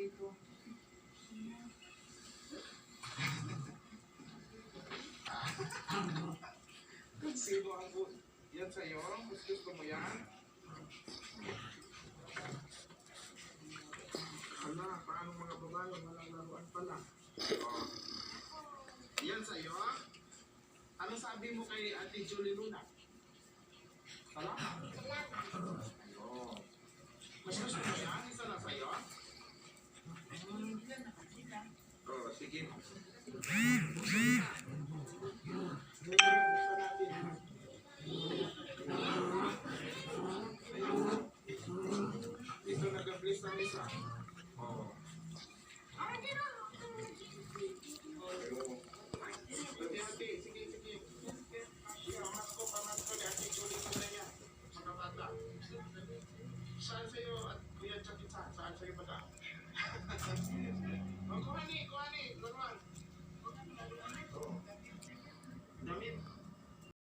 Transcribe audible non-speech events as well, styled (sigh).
dito. Sino ang bu- yan sa'yo? Mas gusto mo yan? Hala, paano mga babae? Walang laruan pala. Oh. Yan sa'yo? Ano sabi mo kay Ate Julie Luna? Salamat. Ayun. Mas gusto mo yan? Isa na sa'yo? Oh, sige. Dito nag-bless ng isa. Oh. Ayun. Sige, ate. Sige, sige. Sige, pamasko, pamasko ni Ate Julie ko na yan. Mga bata. Saan sa'yo at Kuya Chucky Chan? Saan sa'yo kuhani. Laruan. (laughs)